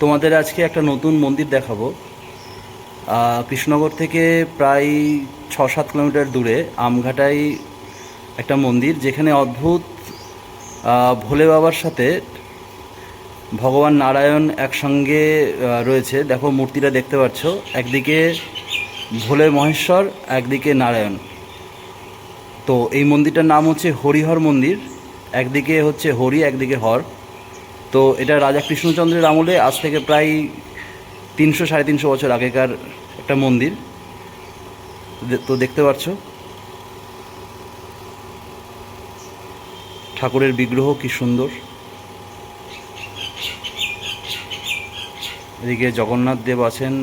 তোমাদের আজকে একটা নতুন মন্দির দেখাবো। কৃষ্ণনগর থেকে প্রায় ছ সাত কিলোমিটার দূরে আমঘাটায় একটা মন্দির, যেখানে অদ্ভুত ভোলে বাবার সাথে ভগবান নারায়ণ একসঙ্গে রয়েছে। দেখো মূর্তিটা দেখতে পাচ্ছ। একদিকে ভোলে মহেশ্বর, একদিকে নারায়ণ। তো এই মন্দিরটার নাম হচ্ছে হরিহর মন্দির। একদিকে হচ্ছে হরি, একদিকে হর। তো এটা রাজা কৃষ্ণচন্দ্রের আমলে আজ থেকে প্রায় তিনশো, সাড়ে তিনশো বছর আগেকার একটা মন্দির। তো দেখতে পাচ্ছ ঠাকুরের বিগ্রহ কি সুন্দর। এদিকে জগন্নাথ দেব আছেন।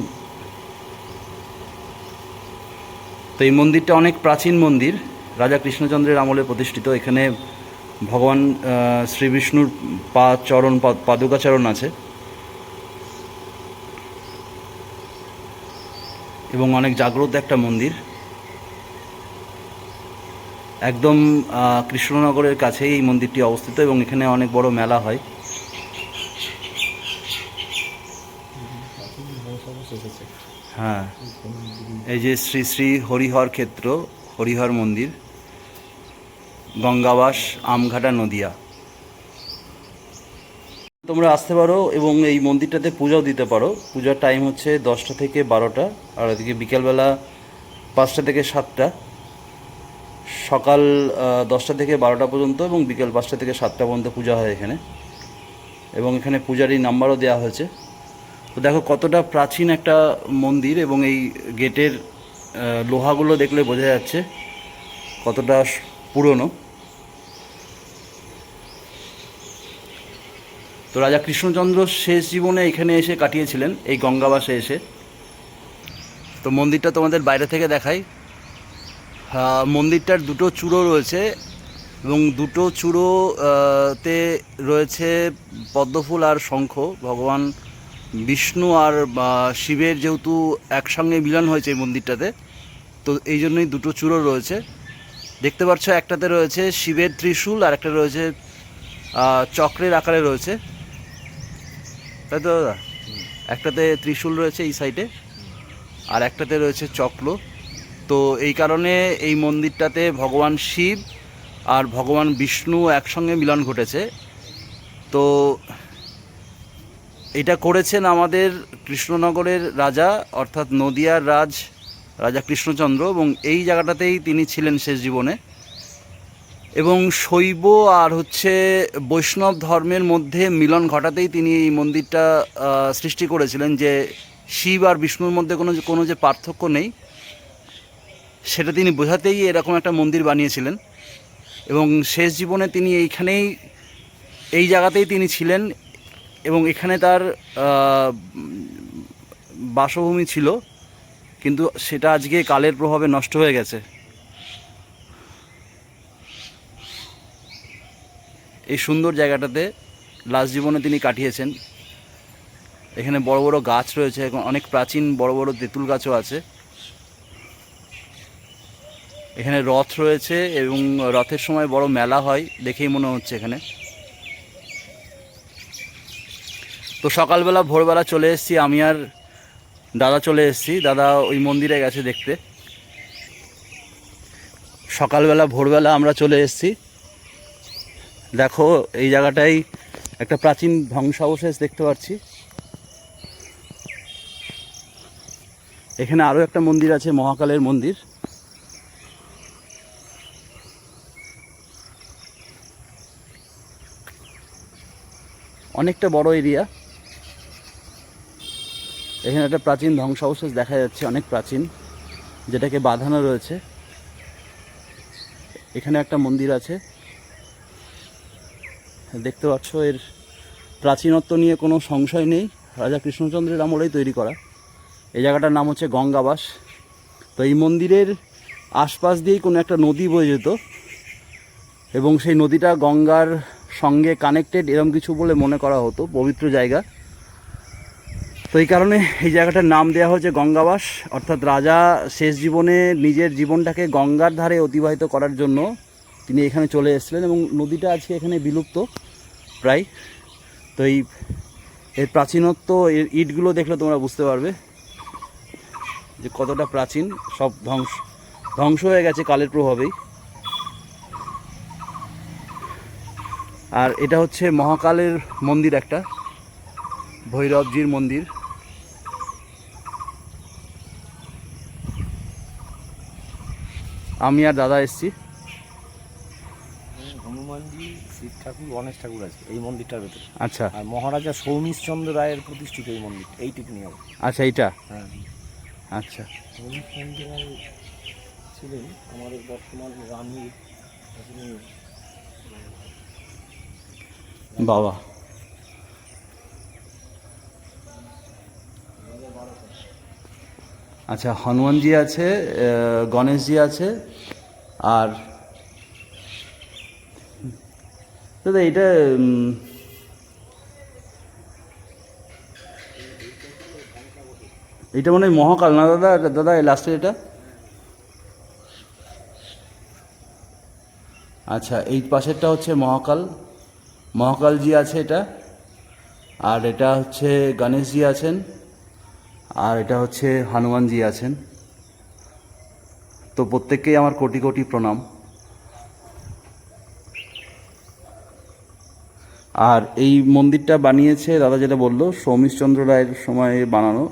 তো এই মন্দিরটা অনেক প্রাচীন মন্দির। রাজা কৃষ্ণচন্দ্রের আমলে প্রতিষ্ঠিত। এখানে ভগবান শ্রী বিষ্ণুর পা চরণ পাদুকাচরণ আছে। এবং অনেক জাগ্রত একটা মন্দির। একদম কৃষ্ণনগরের কাছেই এই মন্দিরটি অবস্থিত এবং এখানে অনেক বড় মেলা হয়। হ্যাঁ এই যে শ্রী শ্রী হরিহর ক্ষেত্র, হরিহর মন্দির। গঙ্গাবাস, আমঘাটা, নদিয়া। তোমরা আসতে পারো এবং এই মন্দিরটাতে পূজাও দিতে পারো। পূজার টাইম হচ্ছে দশটা থেকে বারোটা, আর ওদিকে বিকেলবেলা পাঁচটা থেকে সাতটা। সকাল দশটা থেকে বারোটা পর্যন্ত এবং বিকেল পাঁচটা থেকে সাতটা পর্যন্ত পূজা হয় এখানে। এবং এখানে পূজারই নাম্বারও দেওয়া হয়েছে। তো দেখো কতটা প্রাচীন একটা মন্দির এবং এই গেটের লোহাগুলো দেখলে বোঝা যাচ্ছে কতটা তো রাজা কৃষ্ণচন্দ্র শেষ জীবনে এখানে এসে কাটিয়েছিলেন, এই গঙ্গাবাসে এসে। তো মন্দিরটা তোমাদের বাইরে থেকে দেখাই। মন্দিরটার দুটো চূড়ো রয়েছে এবং দুটো চূড়ো তে রয়েছে পদ্মফুল আর শঙ্খ। ভগবান বিষ্ণু আর শিবের যেহেতু একসঙ্গে মিলন হয়েছে এই মন্দিরটাতে, তো এই জন্যই দুটো চূড়ো রয়েছে। দেখতে পাচ্ছ একটাতে রয়েছে শিবের ত্রিশূল আর একটা রয়েছে চক্রের আকারে রয়েছে। তাই তো দাদা? একটাতে ত্রিশূল রয়েছে এই সাইডে, আর একটাতে রয়েছে চক্র। তো এই কারণে এই মন্দিরটাতে ভগবান শিব আর ভগবান বিষ্ণু একসঙ্গে মিলন ঘটেছে। তো এটা করেছেন আমাদের কৃষ্ণনগরের রাজা, অর্থাৎ নদিয়ার রাজ রাজা কৃষ্ণচন্দ্র এবং এই জায়গাটাতেই তিনি ছিলেন শেষ জীবনে। এবং শৈব আর হচ্ছে বৈষ্ণব ধর্মের মধ্যে মিলন ঘটাতেই তিনি এই মন্দিরটা সৃষ্টি করেছিলেন যে শিব আর বিষ্ণুর মধ্যে কোনো কোনো যে পার্থক্য নেই, সেটা তিনি বোঝাতেই এরকম একটা মন্দির বানিয়েছিলেন। এবং শেষ জীবনে তিনি এইখানেই, এই জায়গাতেই তিনি ছিলেন এবং এখানে তার বাসভূমি ছিল। কিন্তু সেটা আজকে কালের প্রভাবে নষ্ট হয়ে গেছে। এই সুন্দর জায়গাটাতে লাস্ট জীবনে তিনি কাটিয়েছেন। এখানে বড় বড় গাছ রয়েছে, এখন অনেক প্রাচীন বড় বড় তেঁতুল গাছও আছে। এখানে রথ রয়েছে এবং রথের সময় বড় মেলা হয়, দেখেই মনে হচ্ছে এখানে। তো সকালবেলা ভোরবেলা চলে এসেছি আমি আর দাদা চলে এসেছি। দাদা ওই মন্দিরে গেছে দেখতে। সকালবেলা, ভোরবেলা আমরা চলে এসেছি। দেখো, এই জায়গাটাই একটা প্রাচীন ধ্বংসাবশেষ দেখতে পাচ্ছি। এখানে আরও একটা মন্দির আছে, মহাকালের মন্দির। অনেকটা বড় এরিয়া। এখানে একটা প্রাচীন ধ্বংসাবশেষ দেখা যাচ্ছে, অনেক প্রাচীন, যেটাকে বাঁধানো রয়েছে। এখানে একটা মন্দির আছে। দেখতে পাচ্ছ, এর প্রাচীনত্ব নিয়ে কোনো সংশয় নেই। রাজা কৃষ্ণচন্দ্রের আমলেই তৈরি করা। এই জায়গাটার নাম হচ্ছে গঙ্গাবাস। তো এই মন্দিরের আশপাশ দিয়েই কোনো একটা নদী বয়ে যেত, এবং সেই নদীটা গঙ্গার সঙ্গে কানেক্টেড এরম কিছু বলে মনে করা হতো, পবিত্র জায়গা। তো এই কারণে এই জায়গাটার নাম দেওয়া হয়েছে গঙ্গাবাস, অর্থাৎ রাজা শেষ জীবনে নিজের জীবনটাকে গঙ্গার ধারে অতিবাহিত করার জন্য তিনি এখানে চলে এসেছিলেন এবং নদীটা আজকে এখানে বিলুপ্ত প্রায়। তো এই এর প্রাচীনত্ব, এর ইটগুলো দেখলে তোমরা বুঝতে পারবে যে কতটা প্রাচীন, সব ধ্বংস ধ্বংস হয়ে গেছে কালের প্রভাবেই। আর এটা হচ্ছে মহাকালের মন্দির একটা, ভৈরবজির মন্দির। আমি আর দাদা এসছি। হনুমানজি শিব ঠাকুর গণেশ ঠাকুর আছে এই মন্দিরটার ভেতরে। আচ্ছা। আর মহারাজা সৌমিশচন্দ্র রায়ের প্রতিষ্ঠিত এই মন্দির এইটুকু নিয়ে আচ্ছা এইটা? হ্যাঁ। আচ্ছা। সৌমিশচন্দ্র রায় ছিলেন আমাদের বর্তমান বাবা। আচ্ছা হনুমানজি আছে গণেশজি আছে, আর দাদা, এটা এটা মনে হয় মহাকাল না দাদা? দাদা লাস্টে এটা? আচ্ছা এই পাশেরটা হচ্ছে মহাকাল। মহাকালজি আছে এটা, আর এটা হচ্ছে গণেশজি আছেন। আর এটা হচ্ছে হনুমানজি আছেন। তো প্রত্যেককেই আমার কোটি কোটি প্রণাম। আর এই মন্দিরটা বানিয়েছে, দাদা যেটা বলল, সৌমিশচন্দ্র রায়ের সময় বানানো।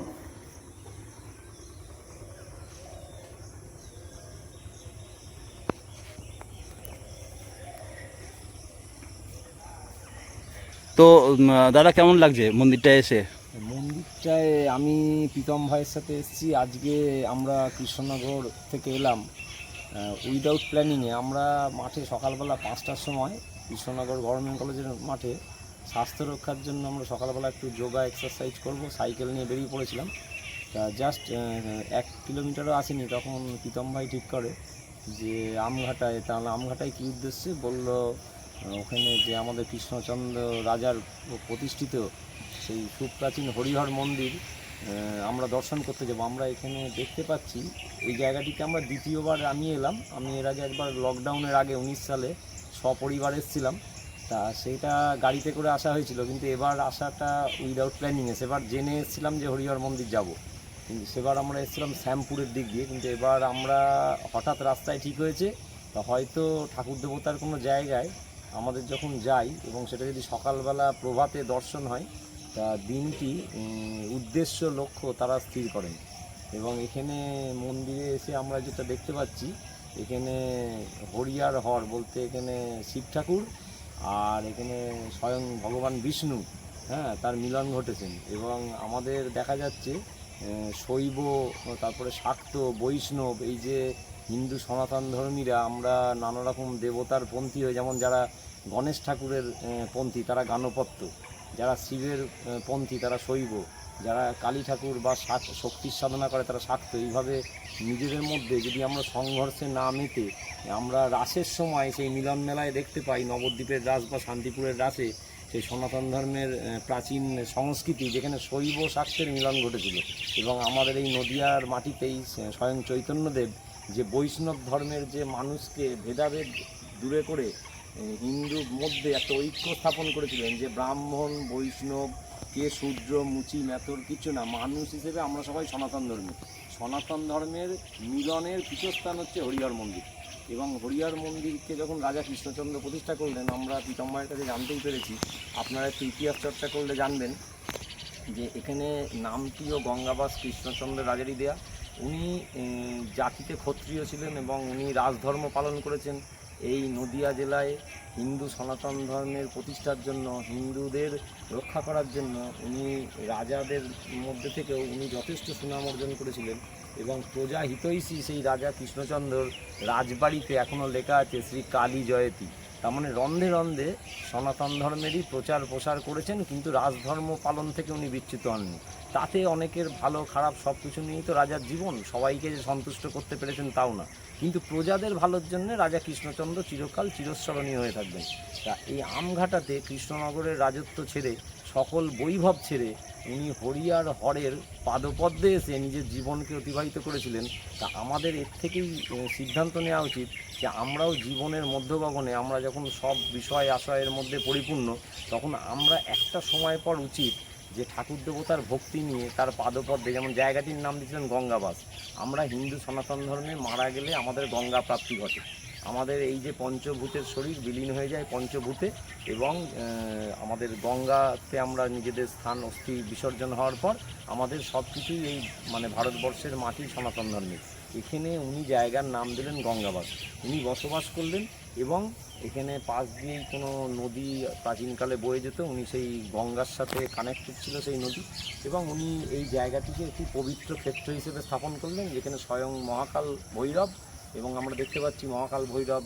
তো দাদা কেমন লাগছে মন্দিরটা এসে? মন্দিরটায় আমি প্রীতম ভাইয়ের সাথে এসেছি। আজকে আমরা কৃষ্ণনগর থেকে এলাম। উইদাউট প্ল্যানিংয়ে আমরা মাঠে সকালবেলা পাঁচটার সময়, কৃষ্ণনগর গভর্নমেন্ট কলেজের মাঠে স্বাস্থ্য রক্ষার জন্য আমরা সকালবেলা একটু যোগা এক্সারসাইজ করব, সাইকেল নিয়ে বেরিয়ে পড়েছিলাম। তা জাস্ট এক কিলোমিটারও আসেনি, তখন প্রীতম ভাই ঠিক করে যে আমঘাটায়, তাহলে আমঘাটায় কী উদ্দেশ্যে বলল ওখানে যে আমাদের কৃষ্ণচন্দ্র রাজার প্রতিষ্ঠিত সেই সুপ্রাচীন হরিহর মন্দির আমরা দর্শন করতে যাব। আমরা এখানে দেখতে পাচ্ছি, এই জায়গাটিতে আমরা দ্বিতীয়বার আমি এলাম। আমি এর আগে একবার লকডাউনের আগে উনিশ সালে সপরিবার এসেছিলাম। তা সেইটা গাড়িতে করে আসা হয়েছিল, কিন্তু এবার আসাটা উইদাউট প্ল্যানিং প্ল্যানিংয়ে সেবার জেনে এসেছিলাম যে হরিহর মন্দির যাব। কিন্তু সেবার আমরা এসেছিলাম শ্যামপুরের দিক দিয়ে, কিন্তু এবার আমরা হঠাৎ রাস্তায় ঠিক হয়েছে। তা হয়তো ঠাকুর দেবতার কোনো জায়গায় আমাদের যখন যাই এবং সেটা যদি সকালবেলা প্রভাতে দর্শন হয় তা দিনটি উদ্দেশ্য, লক্ষ্য তারা স্থির করেন। এবং এখানে মন্দিরে এসে আমরা যেটা দেখতে পাচ্ছি, এখানে হরিয়ার হর বলতে এখানে শিব ঠাকুর আর এখানে স্বয়ং ভগবান বিষ্ণু হ্যাঁ তার মিলন ঘটেছেন। এবং আমাদের দেখা যাচ্ছে শৈব, তারপরে শাক্ত, বৈষ্ণব, এই যে হিন্দু সনাতন ধর্মীরা আমরা নানা রকম দেবতার পন্থী হয়ে, যেমন যারা গণেশ ঠাকুরের পন্থী, তারা গানপত্য। যারা শিবের পন্থী তারা শৈব, যারা কালী ঠাকুর বা শাক- শক্তির সাধনা করে তারা শাক্ত। এইভাবে নিজেদের মধ্যে যদি আমরা সংঘর্ষে না মেতে, আমরা রাসের সময় সেই মিলন মেলায় দেখতে পাই, নবদ্বীপের রাস বা শান্তিপুরের রাসে সেই সনাতন ধর্মের প্রাচীন সংস্কৃতি যেখানে শৈব শাক্তের মিলন ঘটেছিল। এবং আমাদের এই নদিয়ার মাটিতেই স্বয়ং চৈতন্যদেব যে বৈষ্ণব ধর্মের যে মানুষকে ভেদাভেদ দূরে করে হিন্দুর মধ্যে একটা ঐক্য স্থাপন করেছিলেন যে ব্রাহ্মণ, বৈষ্ণব, কে শূদ্র, মুচি, মেথর কিছু না, মানুষ হিসেবে আমরা সবাই সনাতন ধর্মী। সনাতন ধর্মের মিলনের পীঠস্থান হচ্ছে হরিহর মন্দির। এবং হরিহর মন্দিরকে যখন রাজা কৃষ্ণচন্দ্র প্রতিষ্ঠা করলেন, আমরা প্রীতম্মায়ের কাছে জানতেই পেরেছি, আপনারা একটু ইতিহাস চর্চা করলে জানবেন যে এখানে নামটিও গঙ্গাবাস কৃষ্ণচন্দ্র রাজারই দেয়া। উনি জাতিতে ক্ষত্রিয় ছিলেন এবং উনি রাজধর্ম পালন করেছেন। এই নদিয়া জেলায় হিন্দু সনাতন ধর্মের প্রতিষ্ঠার জন্য, হিন্দুদের রক্ষা করার জন্য উনি রাজাদের মধ্যে থেকেও উনি যথেষ্ট সুনাম অর্জন করেছিলেন এবং প্রজা হিতৈষী সেই রাজা কৃষ্ণচন্দ্রর রাজবাড়িতে এখনও লেখা আছে শ্রী কালী জয়তী। তার মানে রন্ধে রন্ধে সনাতন ধর্মেরই প্রচার প্রসার করেছেন, কিন্তু রাজধর্ম পালন থেকে উনি বিচ্যুত হননি। তাতে অনেকের ভালো, খারাপ সব কিছু নিয়েই তো রাজার জীবন। সবাইকে যে সন্তুষ্ট করতে পেরেছেন তাও না। কিন্তু প্রজাদের ভালোর জন্য রাজা কৃষ্ণচন্দ্র চিরকাল চিরস্মরণীয় হয়ে থাকবেন। তা এই আমঘাটাতে কৃষ্ণনগরের রাজত্ব ছেড়ে, সকল বৈভব ছেড়ে, উনি হরিয়ার হরের পাদপদ্মে এসে নিজের জীবনকে অতিবাহিত করেছিলেন। তা আমাদের এর থেকেই সিদ্ধান্ত নেওয়া উচিত যে আমরাও জীবনের মধ্যগগনে আমরা যখন সব বিষয় আশয়ের মধ্যে পরিপূর্ণ, তখন আমরা একটা সময় পর উচিত যে ঠাকুর দেবতার ভক্তি নিয়ে তার পাদপদ্মে যেমন জায়গাটির নাম দিয়েছিলেন গঙ্গাবাস, আমরা হিন্দু সনাতন ধর্মে মারা গেলে আমাদের গঙ্গা প্রাপ্তি ঘটে। আমাদের এই যে পঞ্চভূতের শরীর বিলীন হয়ে যায় পঞ্চভূতে এবং আমাদের গঙ্গাতে আমরা নিজেদের স্থান অস্থি বিসর্জন হওয়ার পর আমাদের সব কিছুই এই মানে ভারতবর্ষের মাটি সনাতন ধর্মের এখানে উনি জায়গার নাম দিলেন গঙ্গাবাস। উনি বসবাস করলেন এবং এখানে পাশ দিয়েই কোনো নদী প্রাচীনকালে বয়ে যেত। উনি সেই গঙ্গার সাথে কানেক্টেড ছিল সেই নদী এবং উনি এই জায়গাটিকে একটি পবিত্র ক্ষেত্র হিসেবে স্থাপন করলেন, যেখানে স্বয়ং মহাকাল ভৈরব এবং আমরা দেখতে পাচ্ছি মহাকাল ভৈরব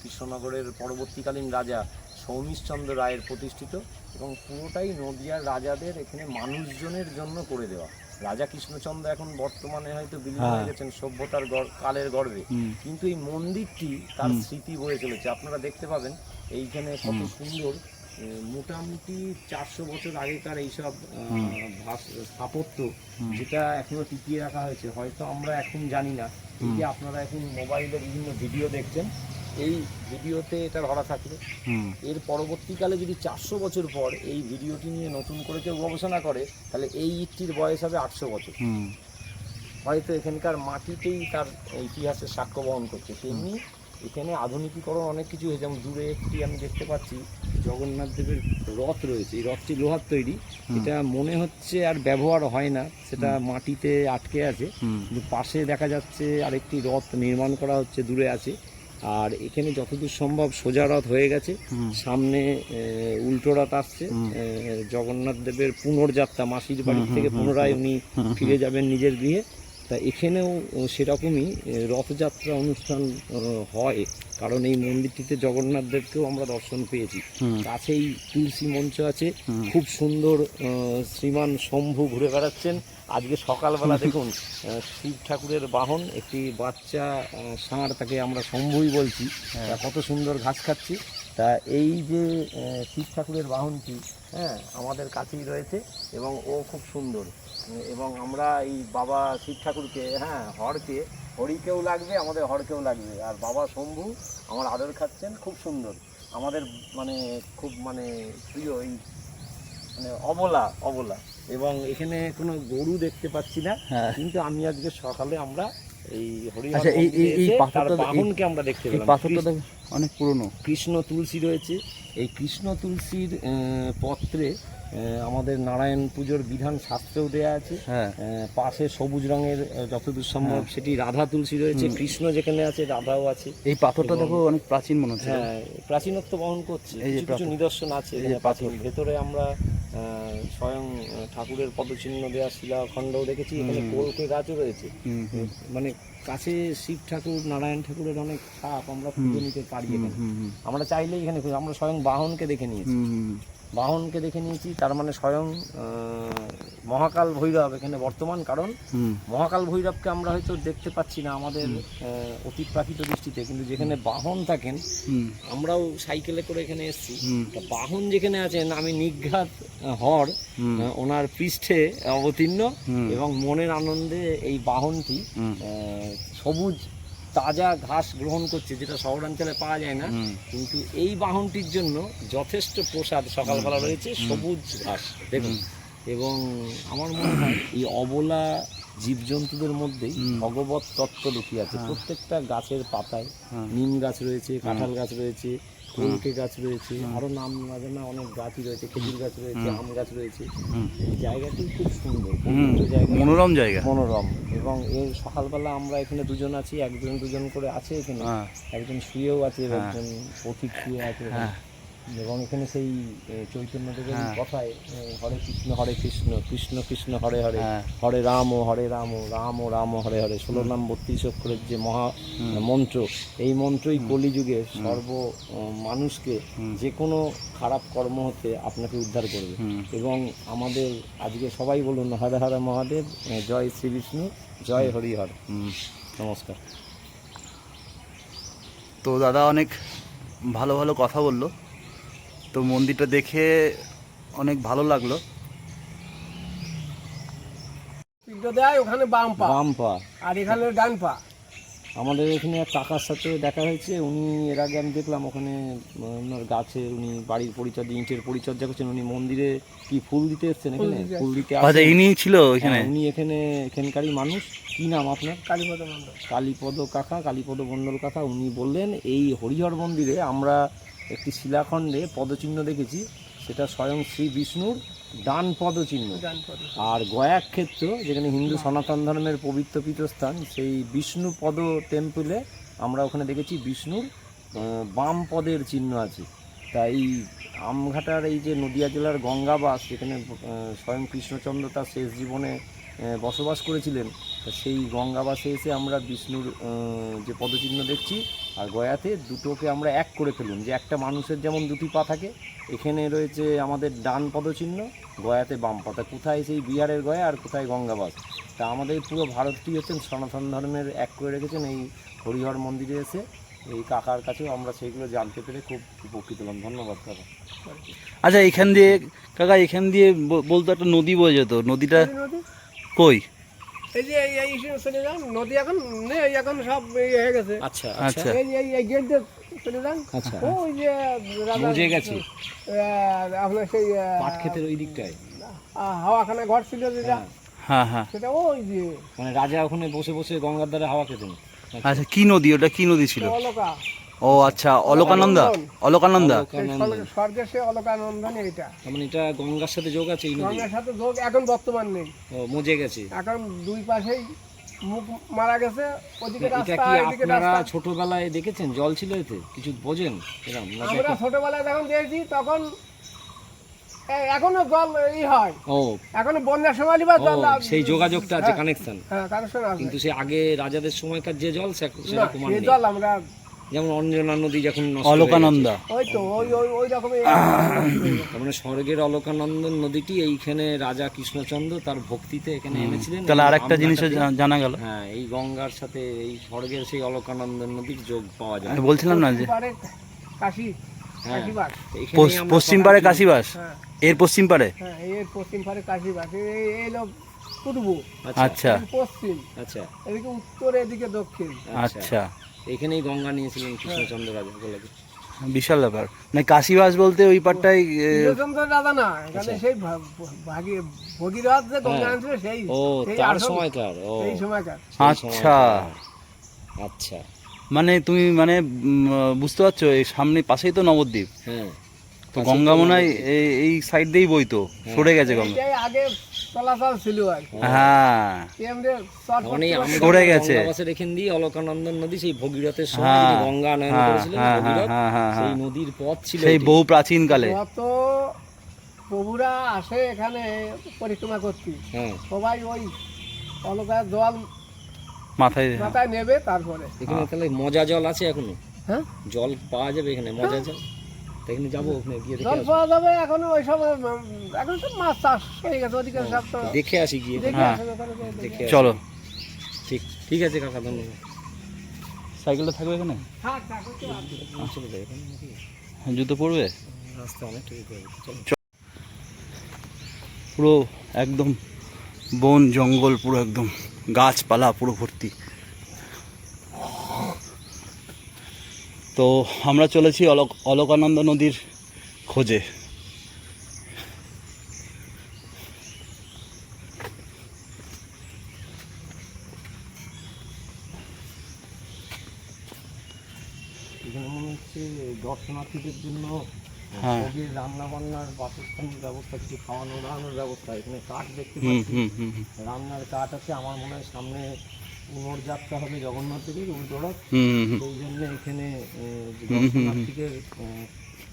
কৃষ্ণনগরের পরবর্তীকালীন রাজা সৌমিশচন্দ্র রায়ের প্রতিষ্ঠিত এবং পুরোটাই নদিয়ার রাজাদের এখানে মানুষজনের জন্য করে দেওয়া। রাজা কৃষ্ণচন্দ্র এখন বর্তমানে হয়তো বিলীন হ্যাঁ। হয়ে। গেছেন সভ্যতার কালের গর্বে। কিন্তু এই মন্দিরটি তার স্মৃতি বয়ে চলেছে। আপনারা দেখতে পাবেন এইখানে কত সুন্দর মোটামুটি চারশো বছর আগেকার এইসব। স্থাপত্য যেটা এখনও টিকিয়ে রাখা হয়েছে। হয়তো আমরা এখন জানি না। যে আপনারা এখন মোবাইলে বিভিন্ন ভিডিও দেখছেন এই ভিডিওতে এটা ধরা থাকবে। এর পরবর্তীকালে যদি চারশো বছর পর এই ভিডিওটি নিয়ে নতুন করে কেউ গবেষণা করে তাহলে এই ইটটির বয়স হবে আটশো বছর। হুম। হয়তো এখানকার মাটিতেই তার ইতিহাসের সাক্ষ্য বহন করছে। তেমনি এখানে আধুনিকীকরণ অনেক কিছু হয়েছে। যেমন দূরে একটি আমি দেখতে পাচ্ছি জগন্নাথ দেবের রথ রয়েছে। এই রথটি লোহার তৈরি। এটা মনে হচ্ছে আর ব্যবহার হয় না। সেটা মাটিতে আটকে আছে। কিন্তু পাশে দেখা যাচ্ছে আরেকটি রথ নির্মাণ করা হচ্ছে দূরে আছে। আর এখানে যতদূর সম্ভব সোজা রথ হয়ে গেছে। সামনে উল্টো রথ আসছে। জগন্নাথ দেবের পুনর্যাত্রা মাসির বাড়ি থেকে পুনরায় উনি ফিরে যাবেন নিজের গৃহে। তা এখানেও সেরকমই রথযাত্রা অনুষ্ঠান হয়। কারণ এই মন্দিরটিতে জগন্নাথ দেবকেও আমরা দর্শন পেয়েছি। কাছেই তুলসী মঞ্চ আছে। খুব সুন্দর শ্রীমান শম্ভু ঘুরে বেড়াচ্ছেন। আজকে সকালবেলা দেখুন শিব ঠাকুরের বাহন একটি বাচ্চা ষাঁড় তাকে আমরা শম্ভুই বলছি। হ্যাঁ। কত সুন্দর ঘাস খাচ্ছি। তা এই যে শিব ঠাকুরের বাহনটি হ্যাঁ আমাদের কাছেই রয়েছে এবং ও খুব সুন্দর। এবং আমরা এই বাবা শিব ঠাকুরকে হ্যাঁ হরকে হরিকেও লাগবে আমাদের হরকেও লাগবে। আর বাবা শম্ভু আমার আদর খাচ্ছেন খুব সুন্দর। আমাদের মানে খুব মানে প্রিয় এই মানে অবলা অবলা। এবং এখানে কোনো গরু দেখতে পাচ্ছি না হ্যাঁ। কিন্তু আমি আজকে সকালে আমরা এই হরি আচ্ছা, এই- এই- এই পাথরটা বাহনকে আমরা দেখতে এই পেলাম। পাথরটা অনেক পুরনো। কৃষ্ণ তুলসী রয়েছে। এই কৃষ্ণ তুলসীর পত্রে আমাদের নারায়ণ পুজোর বিধান শাস্ত্রেও দেয়া আছে। হ্যাঁ। পাশে সবুজ রঙের যতদূর সম্ভব হ্যাঁ। সেটি রাধা তুলসী রয়েছে কৃষ্ণ যেখানে আছে রাধাও আছে। এই পাথরটা দেখো অনেক প্রাচীন মনে হচ্ছে। হ্যাঁ প্রাচীনত্ব বহন করছে কিছু কিছু নিদর্শন আছে পাথর। ভেতরে আমরা স্বয়ং ঠাকুরের পদচিহ্ন দেওয়া শিলাখণ্ডও দেখেছি এখানে কলকে গাছও রয়েছে। মানে কাছে শিব ঠাকুর নারায়ণ ঠাকুরের অনেক সাপ আমরা পুজো নিতে পারি এখানে। আমরা চাইলেই এখানে আমরা স্বয়ং বাহনকে দেখে নিয়েছি। বাহনকে দেখে নিয়েছি তার মানে স্বয়ং মহাকাল ভৈরব এখানে বর্তমান কারণ। মহাকাল ভৈরবকে আমরা হয়তো দেখতে পাচ্ছি না আমাদের আহ, অতি প্রাকৃত দৃষ্টিতে কিন্তু যেখানে বাহন থাকেন আমরাও সাইকেলে করে এখানে এসেছি। বাহন যেখানে আছেন আমি নিঘাত হর ওনার পৃষ্ঠে অবতীর্ণ এবং মনের আনন্দে এই বাহনটি সবুজ তাজা ঘাস গ্রহণ করছে যেটা শহরাঞ্চলে পাওয়া যায় না। কিন্তু এই বাহনটির জন্য যথেষ্ট প্রসাদ সকালবেলা রয়েছে সবুজ ঘাস দেখুন। এবং আমার মনে হয় এই অবলা জীবজন্তুদের মধ্যেই ভগবত তত্ত্ব লুকিয়ে আছে। হ্যাঁ। প্রত্যেকটা গাছের পাতায় হ্যাঁ। নিম গাছ রয়েছে কাঁঠাল গাছ রয়েছে কলকে গাছ রয়েছে আরও আরও নাম না অনেক গাছই রয়েছে খেজুর গাছ রয়েছে আম গাছ রয়েছে। জায়গাটি খুব সুন্দর মনোরম জায়গা। মনোরম। এবং এর সকালবেলা আমরা এখানে দুজন আছি একজন দুজন করে আছে এখানে। হ্যাঁ। একজন শুয়েও আছে হ্যাঁ। একজন পথিক শুয়ে আছে এবং এখানে সেই চৈতন্যদেবের হ্যাঁ। কথায় হরে কৃষ্ণ হরে কৃষ্ণ কৃষ্ণ কৃষ্ণ হরে হরে হ্যাঁ। হরে রাম হরে রাম রাম ও রাম হরে হরে ষোলো নাম বত্রিশ অক্ষরের যে মহা। মন্ত্র এই মন্ত্রই কলিযুগে। সর্ব মানুষকে যে কোনো খারাপ কর্ম হতে আপনাকে উদ্ধার করবে। এবং আমাদের আজকে সবাই বলুন হরে হরে মহাদেব জয় শ্রী বিষ্ণু জয় হরিহর নমস্কার। তো দাদা অনেক ভালো ভালো কথা বলল। তো মন্দিরটা দেখে অনেক ভালো লাগল। পিঠটা দেয় ওখানে বাম পা। বাম পা। আর এখানে ডান পা। আমাদের এখানে এক কাকার সাথে দেখা হয়েছে উনি এর আগে আমি দেখলাম ওখানে ওনার গাছে উনি বাড়ির পরিচর্যা ইটের পরিচর্যা করছেন উনি মন্দিরে কি ফুল দিতে এসছেন এখানে? ফুল দিতে আচ্ছা ইনি ছিল ওইখানে? হ্যাঁ, উনি এখানে এখানকারই মানুষ। কি নাম আপনার? কালীপদ মন্ডল কালীপদ কাকা কালীপদ মণ্ডল কাকা উনি বললেন এই হরিহর মন্দিরে আমরা একটি শিলাখণ্ডে পদচিহ্ন দেখেছি সেটা স্বয়ং শ্রী বিষ্ণুর ডান পদচিহ্ন। আর গয়াক ক্ষেত্র যেখানে হিন্দু সনাতন ধর্মের পবিত্র পীঠস্থান সেই বিষ্ণু পদ টেম্পলে আমরা ওখানে দেখেছি বিষ্ণুর বাম পদের চিহ্ন আছে। তাই আমঘাটার এই যে নদিয়া জেলার গঙ্গাবাস যেখানে স্বয়ং কৃষ্ণচন্দ্র তার শেষ জীবনে বসবাস করেছিলেন তা সেই গঙ্গাবাসে এসে আমরা বিষ্ণুর যে পদচিহ্ন দেখছি আর গয়াতে দুটোকে আমরা এক করে ফেলুন যে একটা মানুষের যেমন দুটি পা থাকে এখানে রয়েছে আমাদের ডান পদচিহ্ন গয়াতে বাম পাতা কোথায় সেই বিহারের গয়া আর কোথায় গঙ্গাবাস? তা আমাদের পুরো ভারতটি হচ্ছেন সনাতন ধর্মের এক করে রেখেছেন এই হরিহর মন্দিরে এসে। এই কাকার কাছেও আমরা সেইগুলো জানতে পেরে খুব উপকৃত হলাম। ধন্যবাদ কাকা। আচ্ছা এখান দিয়ে কাকা এখান দিয়ে বলতো একটা নদী বয়ে যেত নদীটা নদী? কই? এই যে এই এই চলে যান নদী এখন নেই এখন সব এই হয়ে গেছে। আচ্ছা আচ্ছা। এই এই এই গেট দিয়ে চলে যান আচ্ছা। ওই যে রাজা বুঝে গেছে। আপনার সেই পাট ক্ষেতের ওই দিকটায়। হাওয়াখানা ঘর ছিল যেটা হ্যাঁ। হ্যাঁ হ্যাঁ। সেটা ওই যে। মানে রাজা ওখানে বসে বসে গঙ্গার ধারে হাওয়া খেতেন। আচ্ছা কি নদী? ওটা কি নদী ছিল? অলকা ও আচ্ছা অলকানন্দা অলকানন্দা। সেই স্বর্গ- সে অলকানন্দন তার মানে এটা গঙ্গার সাথে যোগ আছে এই নদী গঙ্গার সাথে যোগ এখন বর্তমান নেই। ও মজে গেছে। এখন দুই পাশেই মুখ মারা গেছে ওদিকে রাস্তা এদিকে আপনারা রাস্তা। ছোটবেলায় দেখেছেন? জল ছিল এতে? কিছু বোঝেন? এরকম আমরা ছোটবেলায় যখন দিয়েছি তখন এখনও জল ই হয়। ও। এখনও বন্যার সময় বা জল সেই যোগাযোগটা আছে হ্যাঁ, কানেকশন হ্যাঁ কানেকশন আছে। কিন্তু সে আগে রাজাদের সময়কার যে জল সেরকম জল আমরা যেমন অঞ্জনা নদী যখন অলকানন্দা। ওই তো ওই ওই ওই রকমই তার মানে স্বর্গের অলকানন্দন নদীটি এইখানে রাজা কৃষ্ণচন্দ্র তার ভক্তিতে এখানে এনেছিলেন। তাহলে আরেকটা আমরা জিনিসও তাকে- জা- জানা গেল। হ্যাঁ এই গঙ্গার সাথে এই স্বর্গের সেই অলকানন্দন নদীর যোগ পাওয়া যায়। বলছিলাম না যে কাশি হ্যাঁ পশ্চিম পারে কাশিবাস? হ্যাঁ। এর পশ্চিম পারে হ্যাঁ এর পশ্চিম পারে কাশিবাগ এই পূর্ব আচ্ছা। আচ্ছা। পশ্চিম। আচ্ছা। এদিকে উত্তর এদিকে দক্ষিণ। আচ্ছা। আচ্ছা। এখানেই গঙ্গা নিয়েছিলেন কৃষ্ণচন্দ্র রাজা বলে। বিশাল ব্যাপার। মানে কাশিবাস বলতে ওই কৃষ্ণচন্দ্র রাজা না এখানে সেই ভগীরথ যে গঙ্গা হ্যাঁ। আনছিল সেই ও তার সময়কার ও। সেই সময়কার। আচ্ছা। আচ্ছা। মানে তুমি মানে বুঝতে পারছ এই সামনে পাশেই তো নবদ্বীপ। হ্যাঁ। তো গঙ্গা মনে হয় এই- এই সাইড দিয়েই বইতো সরে গেছে গঙ্গা। আগে চলাচল ছিল আর হ্যাঁ। সরে গেছে। এখান দিয়ে অলকানন্দন নদী সেই ভগীরথের সময় হ্যাঁ, গঙ্গা আনয়ন হ্যাঁ, করেছিলেন হ্যাঁ, হ্যাঁ, হ্যাঁ, সেই। নদীর পথ ছিল সেই বহু প্রাচীন কালে প্রভুরা আসে এখানে পরিক্রমা করতে হ্যাঁ। সবাই ওই অলকার জল মাথায় মাথায় নেবে তারপরে। এখানে তাহলে মজা জল আছে এখনও? হ্যাঁ? জল পাওয়া যাবে এখানে মজা জল? এখানে যাব ওখানে গিয়ে দেখে জল পাওয়া যাবে এখন ওই সব এখন সব মাছ চাষ হয়ে গেছে ওদিকে সব তো দেখে আসি গিয়ে দেখে হ্যাঁ। দেখে চলো। ঠিক ঠিক আছে কাকা ধন্যবাদ। সাইকেলটা থাকবে এখানে? জুতো পড়বে রাস্তা অনেকটা যেতে পুরো একদম বন জঙ্গল পুরো একদম গাছপালা পুরো ভর্তি। তো আমরা চলেছি অলক অলকানন্দ নদীর খোঁজে। দর্শনার্থীদের জন্য হ্যাঁ। রান্না বান্নার বাসস্থানের ব্যবস্থা কিছু খাওয়ানো দাওয়ানোর ব্যবস্থা। এখানে কাঠ দেখতে পাচ্ছি। রান্নার কাঠ আছে আমার মনে হয় সামনে পুনর্যাত্রা হবে জগন্নাথ হুম হুম সেই জন্য এখানে আহ,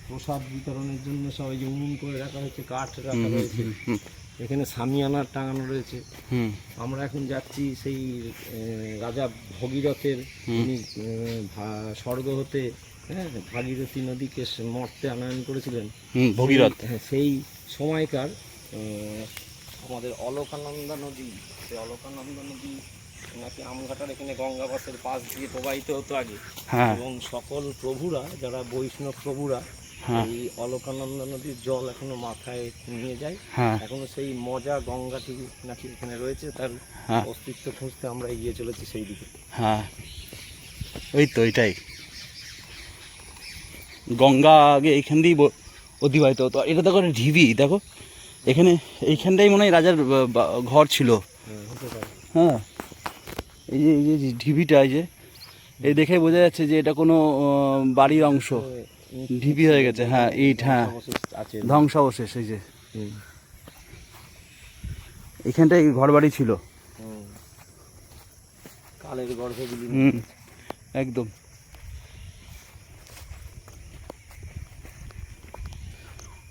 প্রসাদ বিতরণের জন্য সবাই যে উনুন করে রাখা হয়েছে কাঠ রাখা রয়েছে। এখানে সামিয়ানা টাঙানো রয়েছে। আমরা এখন যাচ্ছি সেই রাজা ভগীরথের স্বর্গ হতে হ্যাঁ ভাগীরথী নদীকে মর্তে আনয়ন করেছিলেন। ভগীরথ। সেই- হ্যাঁ, সেই সময়কার আমাদের অলকানন্দা নদী সেই অলকানন্দা নদী নাকি আমঘাটার এখানে গঙ্গাবাসের পাশ দিয়ে প্রবাহিত হতো আগে। হ্যাঁ। এবং সকল প্রভুরা যারা বৈষ্ণব প্রভুরা হ্যাঁ। এই অলকানন্দা নদীর জল এখনও মাথায় নিয়ে যায়। হ্যাঁ। এখনও সেই মজা গঙ্গাটি নাকি এখানে রয়েছে তার অস্তিত্ব খুঁজতে আমরা এগিয়ে চলেছি সেই দিকে। হ্যাঁ। ওই তো এটাই। গঙ্গা আগে এইখান দিয়েই অতিবাহিত হতো। আর এটা দেখো একটা ঢিবি দেখো। এখানে এইখানটাই মনে হয় রাজার ঘর ছিল। হ্যাঁ। এই যে এই যে ঢিবিটা এই যে এই দেখে বোঝা যাচ্ছে যে এটা কোনো বাড়ির অংশ। ঢিবি হয়ে গেছে হ্যাঁ ইট হ্যাঁ। ধ্বংসাবশেষ এই যে। হুম, এখানটাই ঘর বাড়ি ছিল। কালের গর্ভে একদম।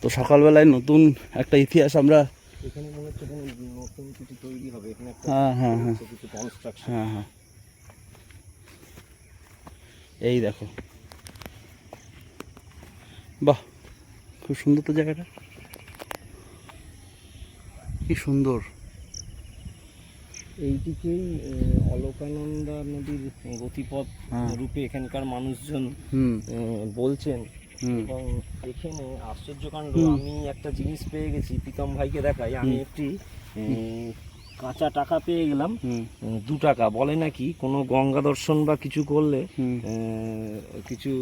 তো সকালবেলায় নতুন একটা ইতিহাস আমরা এখানে মনে হচ্ছে কোনো নতুন কিছু তৈরি হবে এখানে একটা হ্যাঁ হ্যাঁ হ্যাঁ। কিছু কনস্ট্রাকশন হ্যাঁ হ্যাঁ। এই দেখো। বাহ খুব সুন্দর তো জায়গাটা। কি সুন্দর। এইদিকেই আহ, অলকানন্দা নদীর গতিপথ। রূপে এখানকার মানুষজন বলছেন। এবং এখানে আশ্চর্যকাণ্ড। আমি একটা জিনিস পেয়ে গেছি প্রীতম ভাইকে দেখাই। আমি একটি কাঁচা টাকা পেয়ে গেলাম। দু টাকা। বলে নাকি কোনো গঙ্গা দর্শন বা কিছু করলে কিছু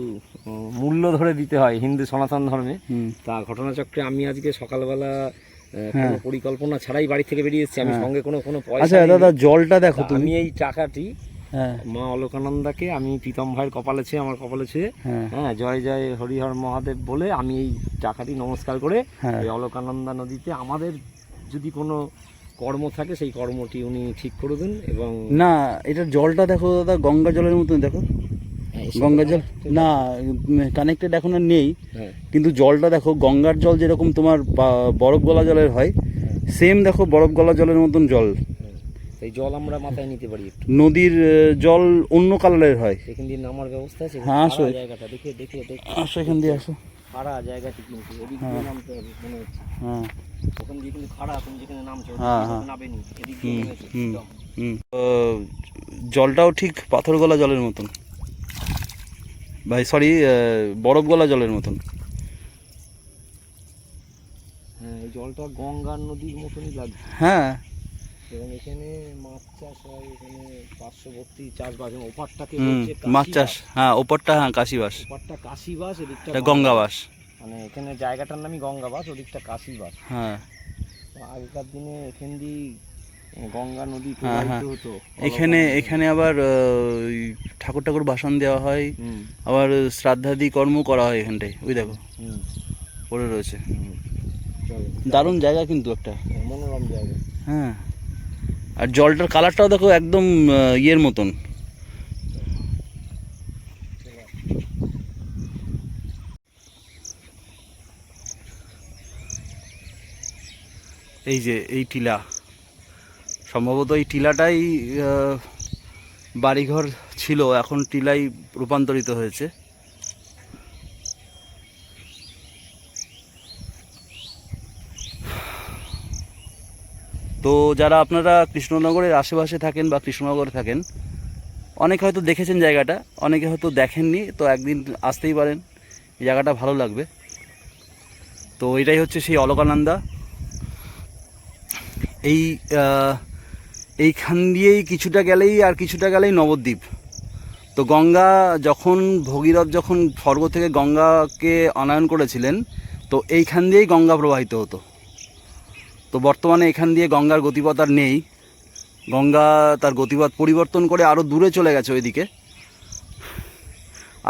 মূল্য ধরে দিতে হয় হিন্দু সনাতন ধর্মে। তা ঘটনাচক্রে আমি আজকে সকালবেলা হ্যাঁ। কোনো পরিকল্পনা ছাড়াই বাড়ি থেকে বেরিয়ে এসেছি। আমি হ্যাঁ। সঙ্গে কোনো কোনো আচ্ছা পয়সা দাদা জলটা দেখো তুমি। এই টাকাটি মা অলোকানন্দাকে আমি প্রীতম ভাইয়ের কপালে ছেয়ে আমার কপালে ছেয়ে হ্যাঁ। হ্যাঁ জয় জয় হরিহর মহাদেব বলে আমি এই টাকাটি নমস্কার করে হ্যাঁ। এই অলকানন্দা নদীতে আমাদের যদি কোনো কর্ম থাকে সেই কর্মটি উনি ঠিক করে দেন এবং না এটার জলটা দেখো দাদা গঙ্গা জলের মতন দেখো। হ্যাঁ, গঙ্গা জল না কানেক্টেড এখন আর নেই হ্যাঁ। কিন্তু জলটা দেখো গঙ্গার জল যেরকম তোমার বরফ গলা জলের হয় সেম দেখো বরফ গলা জলের মতন জল। হ্যাঁ। এই জল আমরা মাথায় নিতে পারি একটু। নদীর জল অন্য কালারের হয়। সেখান দিয়ে নামার ব্যবস্থা আছে। হ্যাঁ, আসো। জায়গাটা দেখে দেখে দেখে। আসো এখান দিয়ে আসো। খাড়া জায়গাটি কিন্তু এদিক দিয়ে নামতে হবে মনে হচ্ছে। হ্যাঁ। ওখান দিয়ে কিন্তু খাড়া তুমি যেখানে নামছো হ্যাঁ, হ্যাঁ। নামেনি এদিক দিয়ে নেমেছে জলটাও ঠিক পাথর গলা জলের মতন। ভাই সরি বরফ গলা জলের মতন। হ্যাঁ এই জলটা গঙ্গার নদীর মতনই লাগছে। হ্যাঁ। এবং এখানে মাছ চাষ হয় এখানে পার্শ্ববর্তী চাষবাস এবং ওপারটাকে মাছ চাষ হ্যাঁ ওপারটা হ্যাঁ কাশিবাস। ওপারটা কাশিবাস এদিকটা গঙ্গাবাস। মানে এখানে জায়গাটার নামই গঙ্গাবাস ওদিকটা কাশিবাস। হ্যাঁ। আগেকার দিনে এখান দিয়ে গঙ্গা নদী হ্যাঁ, হ্যাঁ। হতো এখানে এখানে আবার ঠাকুর ঠাকুর ভাষণ দেওয়া হয় আবার শ্রাদ্ধাদি কর্ম করা হয় এখানটায় ওই দেখো। পড়ে রয়েছে। দারুণ জায়গা কিন্তু একটা। মনোরম জায়গা। হ্যাঁ। আর জলটার কালারটাও দেখো একদম ইয়ের মতন। এই যে এই টিলা, সম্ভবত এই টিলাটাই বাড়িঘর ছিল, এখন টিলাই রূপান্তরিত হয়েছে। তো যারা আপনারা কৃষ্ণনগরের আশেপাশে থাকেন বা কৃষ্ণনগরে থাকেন, অনেকে হয়তো দেখেছেন জায়গাটা, অনেকে হয়তো দেখেননি, তো একদিন আসতেই পারেন জায়গাটা ভালো লাগবে। তো এটাই হচ্ছে সেই অলকানন্দা। এই এইখান দিয়েই কিছুটা গেলেই আর কিছুটা গেলেই নবদ্বীপ। তো গঙ্গা যখন, ভগীরথ যখন স্বর্গ থেকে গঙ্গাকে অনায়ন করেছিলেন, তো এইখান দিয়েই গঙ্গা প্রবাহিত হতো। তো বর্তমানে এখান দিয়ে গঙ্গার গতিপথ আর নেই। গঙ্গা তার গতিপথ পরিবর্তন করে আরও দূরে চলে গেছে ওইদিকে।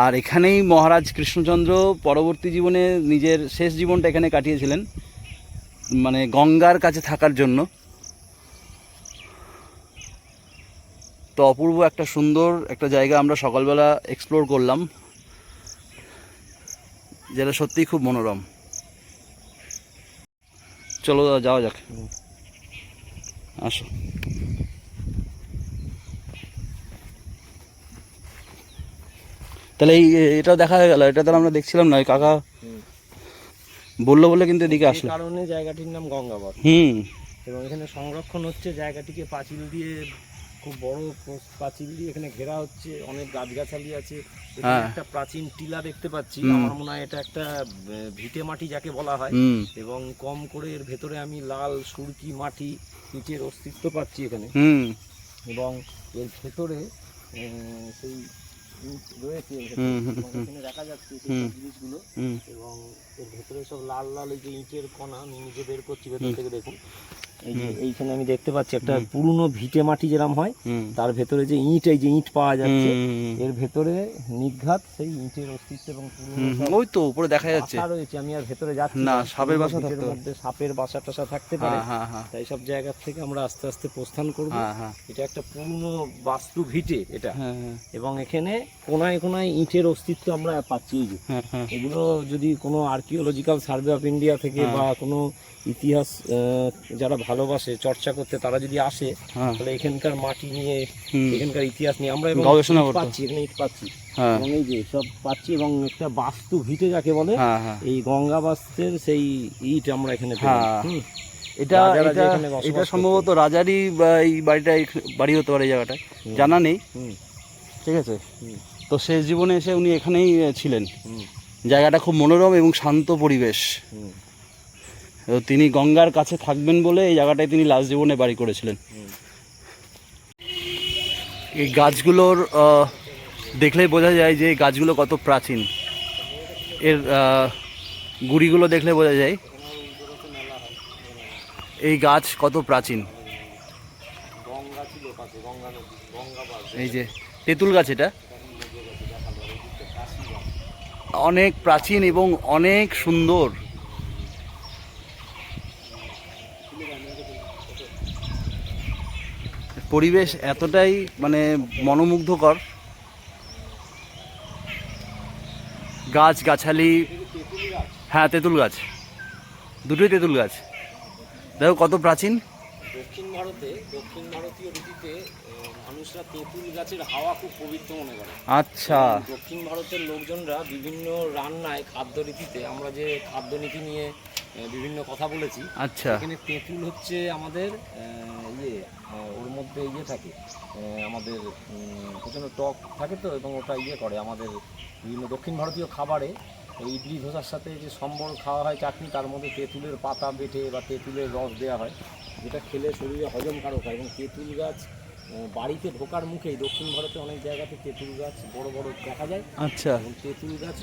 আর এখানেই মহারাজ কৃষ্ণচন্দ্র পরবর্তী জীবনে নিজের শেষ জীবনটা এখানে কাটিয়েছিলেন মানে গঙ্গার কাছে থাকার জন্য। তো অপূর্ব একটা সুন্দর একটা জায়গা আমরা সকালবেলা এক্সপ্লোর করলাম, যেটা সত্যিই খুব মনোরম। চলো দাদা যাওয়া যাক। আসো। তাহলে এই এটাও দেখা হয়ে গেল। এটা তাহলে আমরা দেখছিলাম না কাকা বলল বলে কিন্তু এদিকে আসলো। কারণে জায়গাটির নাম গঙ্গাবাদ হুম। এবং এখানে সংরক্ষণ হচ্ছে জায়গাটিকে পাঁচিল দিয়ে খুব বড় পো- পাঁচিল দিয়ে এখানে ঘেরা হচ্ছে অনেক গাছগাছালি আছে। এখানে হ্যাঁ। একটা প্রাচীন টিলা দেখতে পাচ্ছি। আমার মনে হয় এটা একটা ভিটে মাটি যাকে বলা হয়। এবং কম করে এর ভেতরে আমি লাল সুরকি মাটি নিচের অস্তিত্ব পাচ্ছি এখানে। হুম। এবং এর ভেতরে সেই রয়েছে দেখা যাচ্ছে জিনিসগুলো। এবং এর ভেতরে সব লাল লাল এই যে ইটের কণা আমি নিজে বের করছি ভেতর থেকে দেখুন। এই যে এইখানে আমি দেখতে পাচ্ছি একটা পুরনো ভিটে মাটি যেরকম হয় তার ভেতরে যে ইট এই যে ইট পাওয়া যাচ্ছে এর ভেতরে নির্ঘাত সেই ইটের অস্তিত্ব এবং ওই তো উপরে দেখা যাচ্ছে। রয়েছে। আমি আর ভেতরে যাচ্ছি না, সাপের বাসা থাকতে মধ্যে সাপের বাসা টাসা থাকতে পারে। হ্যাঁ হ্যাঁ। হ্যাঁ তাই সব জায়গা থেকে আমরা আস্তে আস্তে প্রস্থান করব। হ্যাঁ হ্যাঁ। এটা একটা পুরনো বাস্তু ভিটে এটা। হ্যাঁ হ্যাঁ। এবং এখানে কোনায় কোনায় ইটের অস্তিত্ব আমরা পাচ্ছি হ্যাঁ হ্যাঁ। এগুলো যদি কোনো আর্কিওলজিক্যাল সার্ভে অফ ইন্ডিয়া থেকে হ্যাঁ। বা কোনো ইতিহাস যারা ভালোবাসে চর্চা করতে তারা যদি আসে হ্যাঁ। তাহলে এখানকার মাটি নিয়ে এখানকার ইতিহাস নিয়ে আমরা গবেষণা পাচ্ছি এখানে ইট পাচ্ছি। হ্যাঁ। এবং এই যে সব পাচ্ছি এবং একটা বাস্তু ভিটে যাকে বলে হ্যাঁ এই গঙ্গা বাস্তের সেই ইট আমরা এখানে। এটা এটা এটা সম্ভবত রাজারই এই বাড়িটা বাড়ি হতে পারে এই জায়গাটায়। জানা নেই। ঠিক আছে? তো শেষ জীবনে এসে উনি এখানেই ছিলেন। জায়গাটা খুব মনোরম এবং শান্ত পরিবেশ। তো তিনি গঙ্গার কাছে থাকবেন বলে এই জায়গাটায় তিনি লাস্ট জীবনে বাড়ি করেছিলেন। এই গাছগুলোর দেখলেই বোঝা যায় যে গাছগুলো কত প্রাচীন। এর গুড়িগুলো দেখলে বোঝা যায় এই গাছ কত প্রাচীন। এই যে, তেঁতুল গাছ এটা। অনেক প্রাচীন এবং অনেক সুন্দর। পরিবেশ এতটাই মানে মনোমুগ্ধকর। গাছ গাছালি হ্যাঁ তেঁতুল গাছ। দুটোই তেঁতুল গাছ। দেখো কত প্রাচীন। দক্ষিণ ভারতে দক্ষিণ ভারতীয় রীতিতে আহ, মানুষরা তেঁতুল গাছের হাওয়া খুব পবিত্র মনে করে। আচ্ছা। দক্ষিণ ভারতের লোকজনরা বিভিন্ন রান্নায় খাদ্য রীতিতে আমরা যে খাদ্য নীতি নিয়ে বিভিন্ন কথা বলেছি আচ্ছা। এখানে তেঁতুল হচ্ছে আমাদের ইয়ে মধ্যে ইয়ে থাকে। আমাদের প্রচণ্ড টক থাকে তো এবং ওটা ইয়ে করে। আমাদের বিভিন্ন দক্ষিণ ভারতীয় খাবারে এই ইডলি ধোসার সাথে যে সম্বর খাওয়া হয় চাটনি, তার মধ্যে তেঁতুলের পাতা বেটে বা তেঁতুলের রস দেওয়া হয়, যেটা খেলে শরীরে হজমকারক হয় এবং তেঁতুল গাছ বাড়িতে ঢোকার মুখেই দক্ষিণ ভারতে অনেক জায়গাতে তেঁতুল গাছ বড় বড় দেখা যায়। আচ্ছা। তেঁতুল গাছ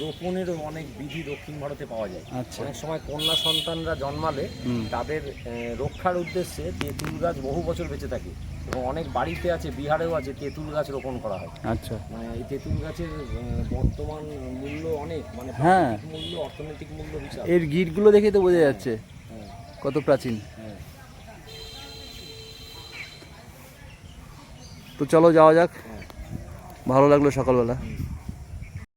রোপণেরও অনেক বিধি দক্ষিণ ভারতে পাওয়া যায়। আচ্ছা। অনেক সময় কন্যা সন্তানরা জন্মালে তাদের রক্ষার উদ্দেশ্যে তেঁতুল গাছ বহু বছর বেঁচে থাকে। এবং অনেক বাড়িতে আছে বিহারেও আছে তেঁতুল গাছ রোপণ করা হয়। আচ্ছা। মানে এই তেঁতুল গাছের বর্তমান মূল্য অনেক মানে হ্যাঁ। মূল্য অর্থনৈতিক মূল্য এর গিটগুলো দেখে তো বোঝা যাচ্ছে। হ্যাঁ, কত প্রাচীন। হ্যাঁ। তো চলো যাওয়া যাক। ভালো লাগল সকালবেলা।